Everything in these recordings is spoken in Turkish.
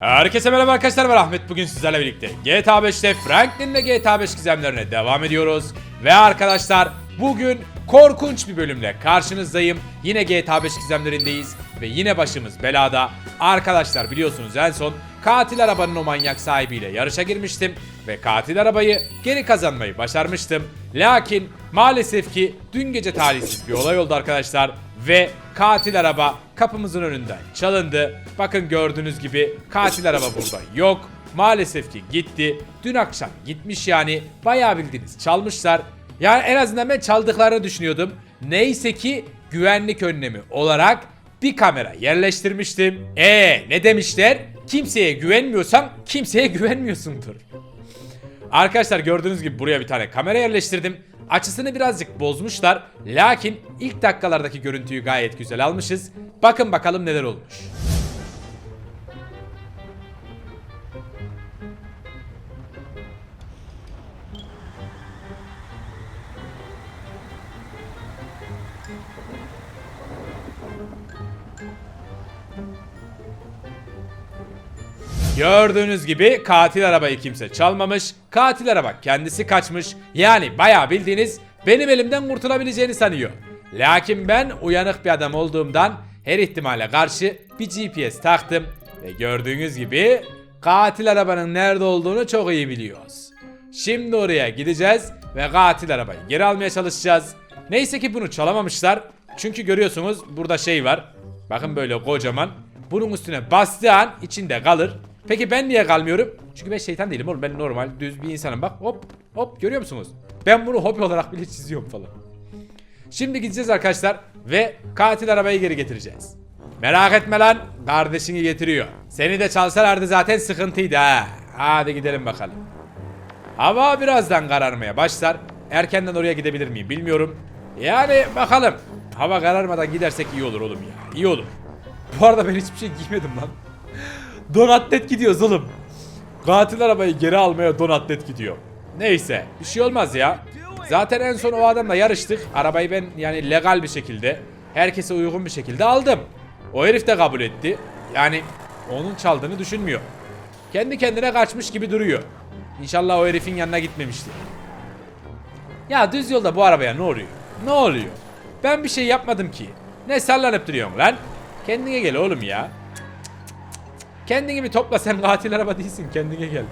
Herkese merhaba arkadaşlar ben Ahmet. Bugün sizlerle birlikte GTA 5'te Franklin ve GTA 5 gizemlerine devam ediyoruz. Ve arkadaşlar bugün korkunç bir bölümle karşınızdayım. Yine GTA 5 gizemlerindeyiz ve yine başımız belada. Arkadaşlar biliyorsunuz en son katil arabanın o manyak sahibiyle yarışa girmiştim Ve katil arabayı geri kazanmayı başarmıştım. Lakin maalesef ki dün gece talihsiz bir olay oldu arkadaşlar ve katil araba kapımızın önünden çalındı. Bakın gördüğünüz gibi katil araba burada yok. Maalesef ki gitti. Dün akşam gitmiş yani. Bayağı bildiğiniz çalmışlar. Yani en azından ben çaldıklarını düşünüyordum. Neyse ki güvenlik önlemi olarak bir kamera yerleştirmiştim. E ne demişler? Kimseye güvenmiyorsan kimseye güvenmiyorsundur. Arkadaşlar gördüğünüz gibi buraya bir tane kamera yerleştirdim. Açısını birazcık bozmuşlar. Lakin ilk dakikalardaki görüntüyü gayet güzel almışız. Bakın bakalım neler olmuş. Gördüğünüz gibi katil arabayı kimse çalmamış. Katil araba kendisi kaçmış. Yani bayağı bildiğiniz benim elimden kurtulabileceğini sanıyor. Lakin ben uyanık bir adam olduğumdan her ihtimale karşı bir GPS taktım. Ve gördüğünüz gibi katil arabanın nerede olduğunu çok iyi biliyoruz. Şimdi oraya gideceğiz ve katil arabayı geri almaya çalışacağız. Neyse ki bunu çalamamışlar. Çünkü görüyorsunuz burada şey var. Bakın böyle kocaman. Bunun üstüne bastığı an içinde kalır. Peki ben niye kalmıyorum? Çünkü ben şeytan değilim oğlum. Ben normal düz bir insanım. Bak hop hop görüyor musunuz? Ben bunu hobi olarak bile çiziyorum falan. Şimdi gideceğiz arkadaşlar ve katil arabayı geri getireceğiz. Merak etme lan kardeşini getiriyor. Seni de çalsalardı zaten sıkıntıydı ha. Hadi gidelim bakalım. Hava birazdan kararmaya başlar. Erkenden oraya gidebilir miyim bilmiyorum. Yani bakalım. Hava kararmadan gidersek iyi olur oğlum ya. İyi olur. Bu arada ben hiçbir şey giymedim lan. Don atlet gidiyoruz oğlum. Katil arabayı geri almaya don atlet gidiyor. Neyse bir şey olmaz ya. Zaten en son o adamla yarıştık. Arabayı ben yani legal bir şekilde, herkese uygun bir şekilde aldım. O herif de kabul etti. Yani onun çaldığını düşünmüyor. Kendi kendine kaçmış gibi duruyor. İnşallah o herifin yanına gitmemiştir. Ya düz yolda bu arabaya ne oluyor? Ne oluyor? Ben bir şey yapmadım ki. Ne sallanıp duruyorsun lan? Kendine gel oğlum ya. Kendini bir topla sen katil araba değilsin kendine gel.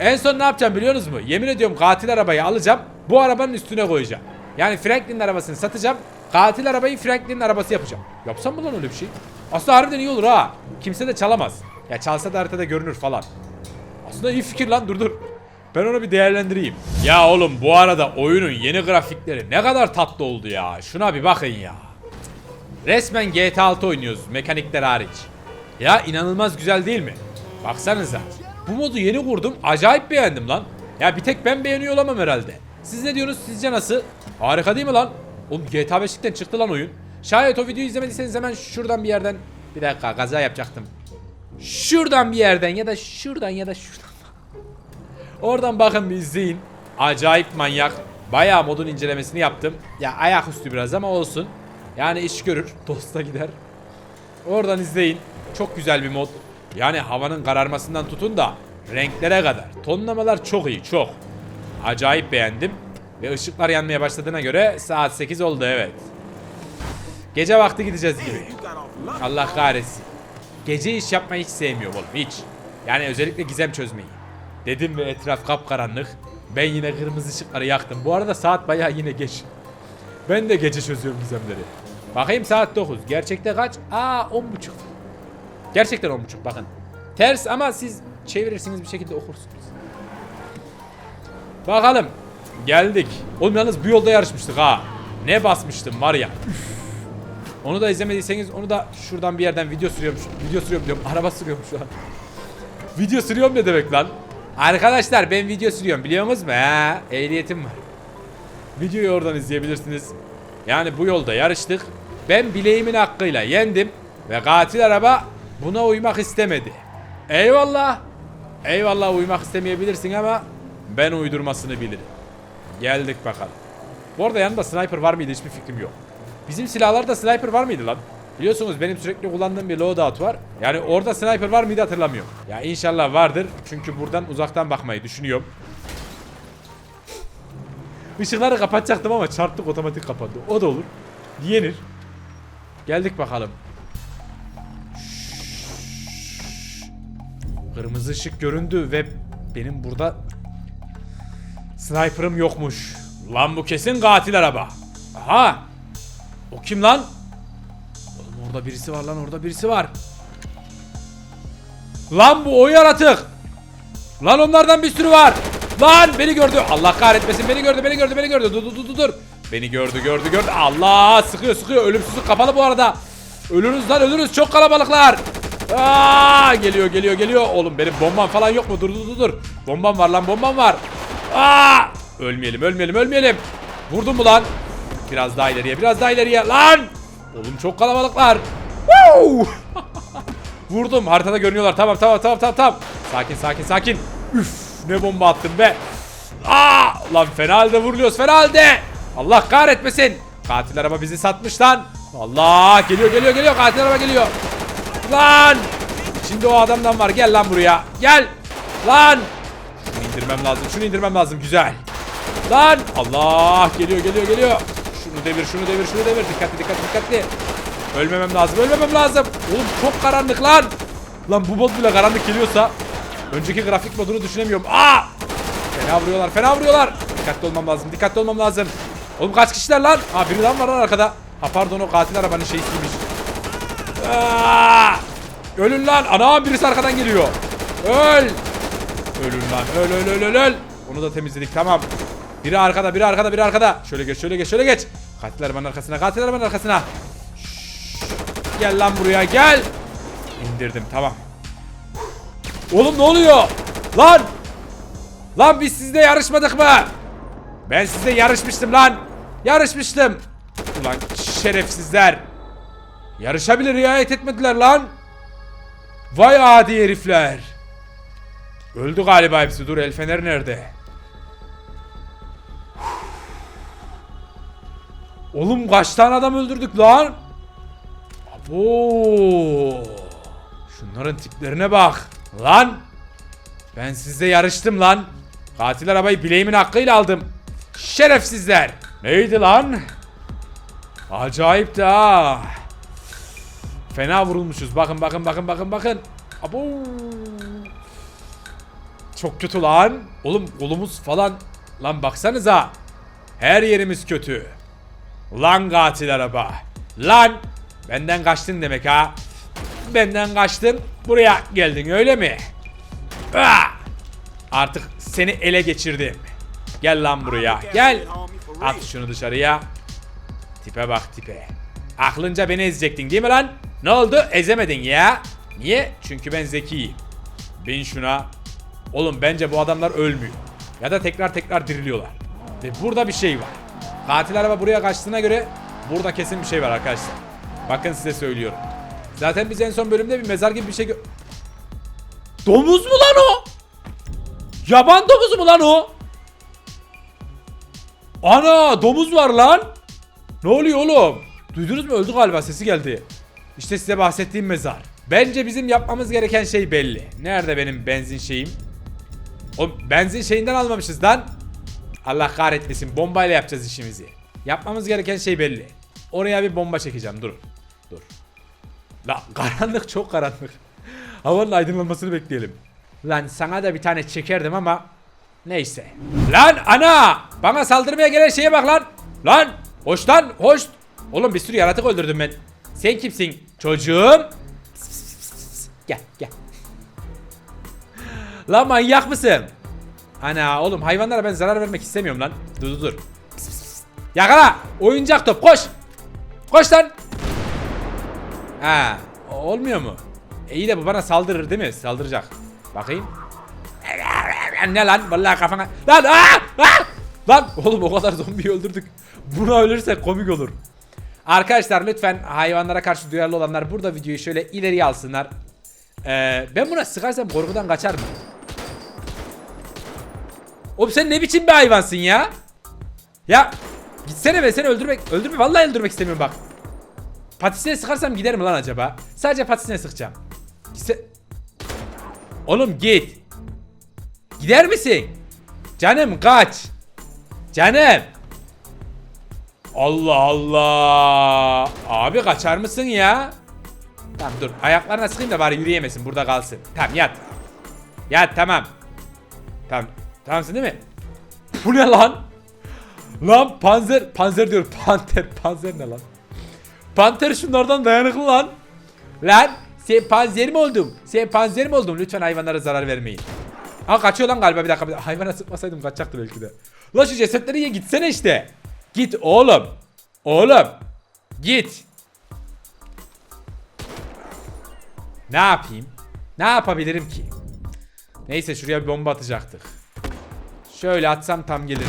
En son ne yapacağım biliyor musunuz? Yemin ediyorum katil arabayı alacağım. Bu arabanın üstüne koyacağım. Yani Franklin'in arabasını satacağım. Katil arabayı Franklin'in arabası yapacağım. Yapsam mı lan öyle bir şey? Aslında harbiden iyi olur ha. Kimse de çalamaz. Ya çalsa da haritada görünür falan. Aslında iyi fikir lan dur dur. Ben onu bir değerlendireyim. Ya oğlum bu arada oyunun yeni grafikleri ne kadar tatlı oldu ya. Şuna bir bakın ya. Resmen GTA 6 oynuyoruz mekanikler hariç. Ya inanılmaz güzel değil mi? Baksanıza. Bu modu yeni kurdum. Acayip beğendim lan. Ya bir tek ben beğeniyor olamam herhalde. Siz ne diyorsunuz? Sizce nasıl? Harika değil mi lan? Oğlum GTA 5'likten çıktı lan oyun. Şayet o videoyu izlemediyseniz hemen şuradan bir yerden... Bir dakika kaza yapacaktım. Şuradan bir yerden ya da şuradan ya da şuradan. Oradan bakın bir izleyin. Acayip manyak. Bayağı modun incelemesini yaptım. Ya ayaküstü biraz ama olsun. Yani iş görür. Dosta gider. Oradan izleyin. Çok güzel bir mod. Yani havanın kararmasından tutun da renklere kadar. Tonlamalar çok iyi, çok. Acayip beğendim. Ve ışıklar yanmaya başladığına göre saat 8 oldu evet. Gece vakti gideceğiz gibi. Allah kahretsin. Gece iş yapmayı hiç sevmiyorum oğlum hiç. Yani özellikle gizem çözmeyi. Dedim ve etraf kapkaranlık. Ben yine kırmızı ışıkları yaktım. Bu arada saat bayağı yine geç. Ben de gece çözüyorum gizemleri. Bakayım saat 9. Gerçekte kaç? Aa 10.30. Gerçekten 10.30 bakın. Ters ama siz çevirirsiniz bir şekilde okursunuz. Bakalım. Geldik. Oğlum yalnız bu yolda yarışmıştık ha. Ne basmıştım var ya. Onu da izlemediyseniz onu da şuradan bir yerden video sürüyormuş. Video sürüyorum diyorum. Araba sürüyorum şu an. Video sürüyorum ne demek lan? Arkadaşlar ben video sürüyorum biliyor musunuz mu? Ha, ehliyetim var. Videoyu oradan izleyebilirsiniz. Yani bu yolda yarıştık. Ben bileğimin hakkıyla yendim. Ve katil araba buna uymak istemedi. Eyvallah. Eyvallah uymak istemeyebilirsin ama ben uydurmasını bilirim. Geldik bakalım. Bu arada yanında sniper var mıydı hiçbir fikrim yok. Bizim silahlarda sniper var mıydı lan? Biliyorsunuz benim sürekli kullandığım bir loadout var. Yani orada sniper var mıydı hatırlamıyorum. Ya inşallah vardır. Çünkü buradan uzaktan bakmayı düşünüyorum. Işıkları kapatacaktım ama çarptık otomatik kapandı. O da olur. Yenir. Geldik bakalım. Kırmızı ışık göründü ve benim burada sniper'ım yokmuş. Lan bu kesin katil araba. Aha. O kim lan? Oğlum orada birisi var lan orada birisi var. Lan bu o yaratık. Lan onlardan bir sürü var. Lan beni gördü. Allah kahretmesin beni gördü beni gördü beni gördü. Dur dur dur dur. Beni gördü gördü gördü. Allah sıkıyor sıkıyor. Ölümsüzlük kapalı bu arada. Ölürüz lan ölürüz. Çok kalabalıklar. Aa, geliyor geliyor geliyor. Oğlum benim bombam falan yok mu? Dur dur dur dur. Bombam var lan bombam var. Aa! Ölmeyelim ölmeyelim ölmeyelim. Vurdum mu lan? Biraz daha ileriye biraz daha ileriye. Lan! Oğlum çok kalabalıklar. Woo! Vurdum. Haritada görünüyorlar. Tamam tamam tamam tamam tamam. Sakin sakin sakin. Üf ne bomba attım be. Aa! Lan fena halde vuruluyoruz fena halde. Allah kahretmesin. Katil araba bizi satmış lan. Allah geliyor geliyor geliyor katil araba geliyor. Lan! İçinde o adamdan var. Gel lan buraya. Gel. Lan! Şunu indirmem lazım. Şunu indirmem lazım. Güzel. Lan! Allah! Geliyor geliyor geliyor. Şunu devir, şunu devir, şunu devir. Dikkatli dikkatli dikkatli. Ölmemem lazım. Ölmemem lazım. Oğlum çok karanlık lan. Lan bu mod bile karanlık geliyorsa önceki grafik modunu düşünemiyorum. Aa! Fena vuruyorlar. Fena vuruyorlar. Dikkatli olmam lazım. Dikkatli olmam lazım. Oğlum kaç kişiler lan? Ha biri lan var lan arkada. Ha pardon o katil arabanın şeysiymiş. Aa! Ölün lan. Anam birisi arkadan geliyor. Öl. Ölün lan. Öl öl öl öl öl. Onu da temizledik tamam. Biri arkada biri arkada biri arkada. Şöyle geç şöyle geç şöyle geç. Katil arabanın arkasına katil arabanın arkasına. Şşş. Gel lan buraya gel. İndirdim tamam. Oğlum ne oluyor? Lan. Lan biz sizle yarışmadık mı? Ben sizle yarışmıştım lan. Yarışmıştım. Ulan şerefsizler. Yarışabilir riayet etmediler lan. Vay adi herifler. Öldü galiba hepsi. Dur el fener nerede? Oğlum kaç tane adam öldürdük lan? Abo. Şunların tiplerine bak. Lan. Ben sizle yarıştım lan. Katil arabayı bileğimin hakkıyla aldım. Şerefsizler. Neydi lan? Acayip de ha. Fena vurulmuşuz. Bakın bakın bakın bakın bakın. Abo. Çok kötü lan. Oğlum kolumuz falan. Lan baksanıza. Her yerimiz kötü. Lan katil araba. Lan. Benden kaçtın demek ha. Benden kaçtın. Buraya geldin öyle mi? Ah! Artık seni ele geçirdim. Gel lan buraya. Gel. At şunu dışarıya. Tipe bak tipe. Aklınca beni ezecektin değil mi lan? Ne oldu? Ezemedin ya. Niye? Çünkü ben zekiyim. Bin şuna. Oğlum bence bu adamlar ölmüyor. Ya da tekrar tekrar diriliyorlar. Ve burada bir şey var. Katil araba buraya kaçtığına göre burada kesin bir şey var arkadaşlar. Bakın size söylüyorum. Zaten biz en son bölümde bir mezar gibi bir şey Domuz mu lan o? Yaban domuzu mu lan o? Ana domuz var lan. Ne oluyor oğlum? Duydunuz mu? Öldü galiba sesi geldi. İşte size bahsettiğim mezar. Bence bizim yapmamız gereken şey belli. Nerede benim benzin şeyim? O benzin şeyinden almamışız lan. Allah kahretmesin. Bombayla yapacağız işimizi. Yapmamız gereken şey belli. Oraya bir bomba çekeceğim. Dur. Dur. La karanlık çok karanlık. Havanın aydınlanmasını bekleyelim. Lan sana da bir tane çekerdim ama neyse. Lan ana! Bana saldırmaya gelen şeye bak lan. Lan! Hoş lan hoş. Oğlum bir sürü yaratık öldürdüm ben. Sen kimsin? Çocuğum. Pıs, pıs. Gel gel. Lan manyak mısın? Ana oğlum hayvanlara ben zarar vermek istemiyorum lan. Dur dur dur. Pıs, pıs, pıs. Yakala! Oyuncak top koş! Koş lan! Ha, olmuyor mu? E iyi de bu bana saldırır değil mi? Saldıracak. Bakayım. Ne lan? Vallahi kafana. Lan! Aa! Aa! Lan oğlum o kadar zombiyi öldürdük. Buna ölürsek komik olur. Arkadaşlar lütfen hayvanlara karşı duyarlı olanlar burada videoyu şöyle ileriye alsınlar. Ee, ben buna sıkarsam korkudan kaçar mı? Oğlum sen ne biçim bir hayvansın ya? Ya gitsene be seni öldürmek öldürme vallahi öldürmek istemiyorum bak. Patisine sıkarsam gider mi lan acaba? Sadece patisine sıkacağım. Gitse... Oğlum git. Gider misin? Canım kaç. Canım. Allah Allah. Abi kaçar mısın ya? Tamam dur. Ayaklarına sıkayım da bari yürüyemesin. Burada kalsın. Tamam yat. Yat tamam. Tamam. Tamamsın değil mi? Bu ne lan? Lan panzer. Panzer diyor. Panter. Panzer ne lan? Panter şunlardan dayanıklı lan. Lan sen panzer mi oldun? Sen panzer mi oldun? Lütfen hayvanlara zarar vermeyin. Aa kaçıyor lan galiba bir dakika. Bir dakika. Hayvana sıkmasaydım kaçacaktı belki de. Lan şu cesetleri ye gitsene işte. Git oğlum. Oğlum. Git. Ne yapayım? Ne yapabilirim ki? Neyse şuraya bir bomba atacaktık. Şöyle atsam tam gelir.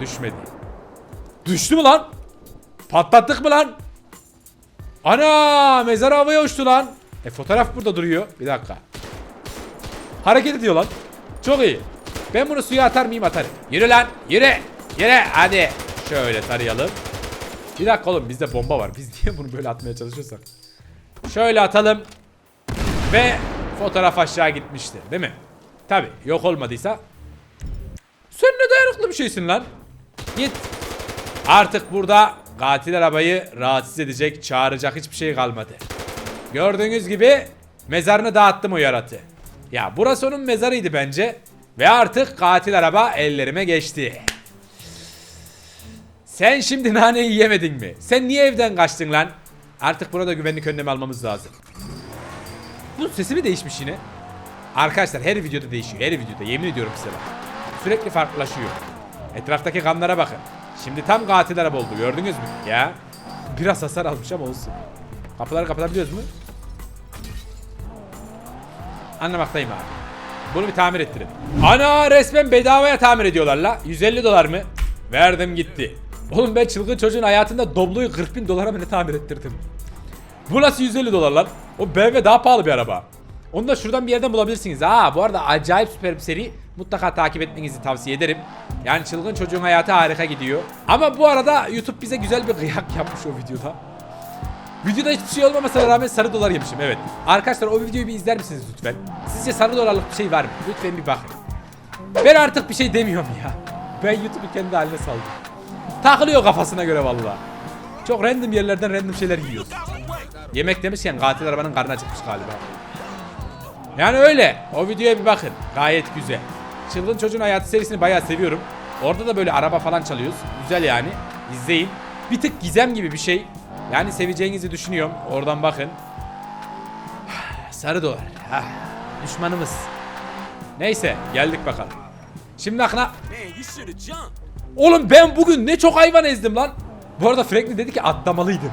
Düşmedi. Düştü mü lan? Patlattık mı lan? Ana mezar havaya uçtu lan. E fotoğraf burada duruyor. Bir dakika. Hareket ediyor lan. Çok iyi. Ben bunu suya atar mıyım atarım. Yürü lan yürü. Yürü hadi. Şöyle tarayalım. Bir dakika oğlum bizde bomba var. Biz niye bunu böyle atmaya çalışıyorsak? Şöyle atalım. Ve fotoğraf aşağı gitmiştir değil mi? Tabi yok olmadıysa. Sen ne dayanıklı bir şeysin lan. Git. Artık burada katil arabayı rahatsız edecek, çağıracak hiçbir şey kalmadı. Gördüğünüz gibi mezarını dağıttım o yaratı. Ya burası onun mezarıydı bence. Ve artık katil araba ellerime geçti. Sen şimdi naneyi yemedin mi? Sen niye evden kaçtın lan? Artık burada güvenlik önlemi almamız lazım. Bu sesi mi değişmiş yine? Arkadaşlar her videoda değişiyor. Her videoda yemin ediyorum size bak. Sürekli farklılaşıyor. Etraftaki kanlara bakın. Şimdi tam katil araba oldu gördünüz mü? Ya. Biraz hasar almış ama olsun. Kapıları kapatabiliyoruz mu? Anlamaktayım abi. Bunu bir tamir ettirin. Ana resmen bedavaya tamir ediyorlar la. 150 dolar mı? Verdim gitti. Oğlum ben çılgın çocuğun hayatında Doblo'yu 40 bin dolara ne tamir ettirdim? Bu nasıl 150 dolar lan? O BMW daha pahalı bir araba. Onu da şuradan bir yerden bulabilirsiniz. Aa bu arada acayip süper bir seri. Mutlaka takip etmenizi tavsiye ederim. Yani çılgın çocuğun hayatı harika gidiyor. Ama bu arada YouTube bize güzel bir kıyak yapmış o videoda. Videoda hiçbir şey olmamasına rağmen sarı dolar yemişim evet. Arkadaşlar o videoyu bir izler misiniz lütfen? Sizce sarı dolarlık bir şey var mı? Lütfen bir bakın. Ben artık bir şey demiyorum ya. Ben YouTube'u kendi haline saldım. Takılıyor kafasına göre vallahi. Çok random yerlerden random şeyler yiyoruz. Yemek demişken katil arabanın karnı acıkmış galiba. Yani öyle. O videoya bir bakın. Gayet güzel. Çılgın Çocuğun Hayatı serisini bayağı seviyorum. Orada da böyle araba falan çalıyoruz. Güzel yani. İzleyin. Bir tık gizem gibi bir şey. Yani seveceğinizi düşünüyorum. Oradan bakın. Sarı dolar. Düşmanımız. Neyse geldik bakalım. Şimdi aklına... Oğlum ben bugün ne çok hayvan ezdim lan. Bu arada Franklin dedi ki atlamalıydım.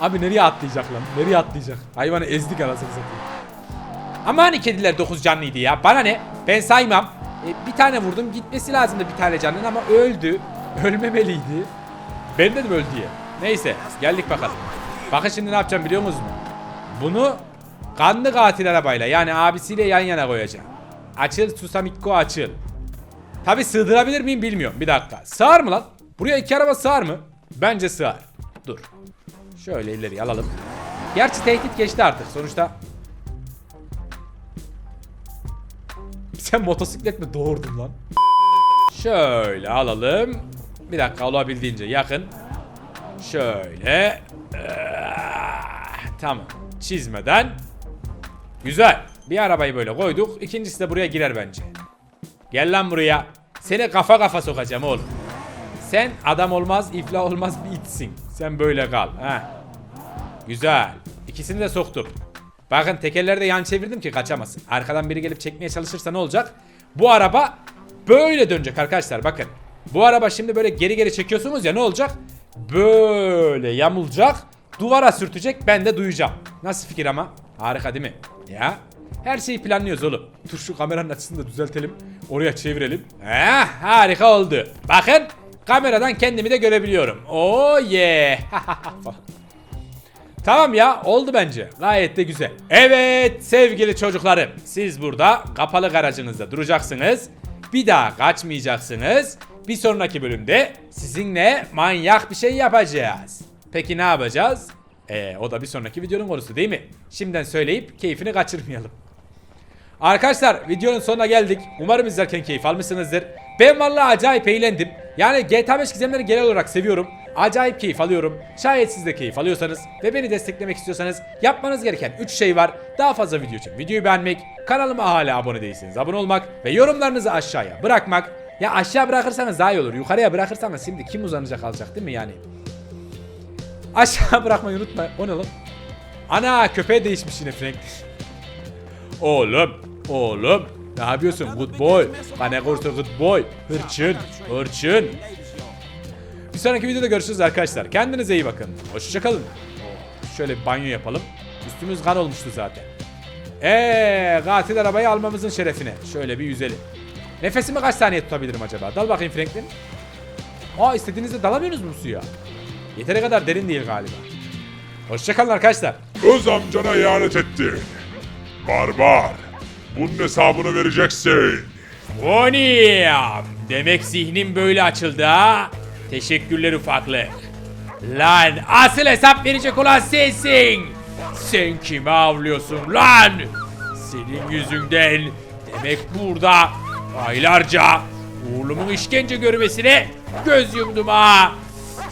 Abi nereye atlayacak lan? Nereye atlayacak? Hayvanı ezdik anasını satayım. Ama hani kediler 9 canlıydı ya. Bana ne? Ben saymam. E, bir tane vurdum. Gitmesi lazımdı bir tane canın ama öldü. Ölmemeliydi. Ben dedim öl diye. Neyse geldik bakalım. Bakın şimdi ne yapacağım biliyor musunuz? Bunu kanlı katil arabayla yani abisiyle yan yana koyacağım. Açıl Susamikko açıl. Tabi sığdırabilir miyim bilmiyorum. Bir dakika. Sığar mı lan? Buraya iki araba sığar mı? Bence sığar. Dur. Şöyle ileri alalım. Gerçi tehdit geçti artık. Sonuçta Sen motosiklet mi doğurdun lan? Şöyle alalım. Bir dakika olabildiğince yakın. Şöyle. Tamam. Çizmeden. Güzel. Bir arabayı böyle koyduk. İkincisi de buraya girer bence. Gel lan buraya. Seni kafa kafa sokacağım oğlum. Sen adam olmaz, iflah olmaz bir itsin. Sen böyle kal. Ha. Güzel. İkisini de soktum. Bakın tekerleri de yan çevirdim ki kaçamasın. Arkadan biri gelip çekmeye çalışırsa ne olacak? Bu araba böyle dönecek arkadaşlar bakın. Bu araba şimdi böyle geri geri çekiyorsunuz ya ne olacak? Böyle yamulacak. Duvara sürtecek ben de duyacağım. Nasıl fikir ama? Harika değil mi? Ya. Her şeyi planlıyoruz oğlum. Dur şu kameranın açısını da düzeltelim. Oraya çevirelim. Heh, harika oldu. Bakın kameradan kendimi de görebiliyorum. Oh yeah. Tamam ya oldu bence. Gayet de güzel. Evet sevgili çocuklarım. Siz burada kapalı garajınızda duracaksınız. Bir daha kaçmayacaksınız. Bir sonraki bölümde sizinle manyak bir şey yapacağız. Peki ne yapacağız? Ee, o da bir sonraki videonun konusu değil mi? Şimdiden söyleyip keyfini kaçırmayalım. Arkadaşlar videonun sonuna geldik. Umarım izlerken keyif almışsınızdır. Ben vallahi acayip eğlendim. Yani GTA 5 gizemleri genel olarak seviyorum. Acayip keyif alıyorum. Şayet siz de keyif alıyorsanız ve beni desteklemek istiyorsanız yapmanız gereken 3 şey var. Daha fazla video için videoyu beğenmek, kanalıma hala abone değilseniz abone olmak ve yorumlarınızı aşağıya bırakmak. Ya aşağı bırakırsanız daha iyi olur. Yukarıya bırakırsanız şimdi kim uzanacak alacak değil mi yani? Aşağı bırakmayı unutma. O ne lan? Ana köpeğe değişmiş yine Frank. Oğlum, oğlum. Ne yapıyorsun good boy? Bana kurtu good boy. Hırçın, hırçın. Bir sonraki videoda görüşürüz arkadaşlar. Kendinize iyi bakın. Hoşçakalın. Oh, şöyle bir banyo yapalım. Üstümüz kan olmuştu zaten. Eee katil arabayı almamızın şerefine. Şöyle bir yüzelim. Nefesimi kaç saniye tutabilirim acaba? Dal bakayım Franklin. Aa istediğinizde dalamıyorsunuz mu suya? Yeteri kadar derin değil galiba. Hoşçakalın arkadaşlar. Öz amcana ihanet ettin. Barbar. Bunun hesabını vereceksin. Boniyam. Demek zihnim böyle açıldı ha. Teşekkürler ufaklık. Lan asıl hesap verecek olan sensin. Sen kimi avlıyorsun lan? Senin yüzünden demek burada aylarca oğlumun işkence görmesine göz yumdum ha.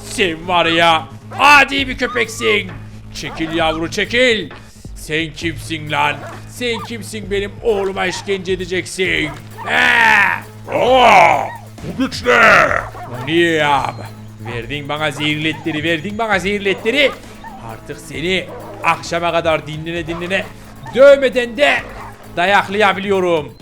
Sen var ya adi bir köpeksin. Çekil yavru çekil. Sen kimsin lan? Sen kimsin benim oğluma işkence edeceksin? He! Aa, bu güç ne? Niye ya? Verdin bana zehirletleri, verdin bana zehirletleri. Artık seni akşama kadar dinlene dinlene dövmeden de dayaklayabiliyorum.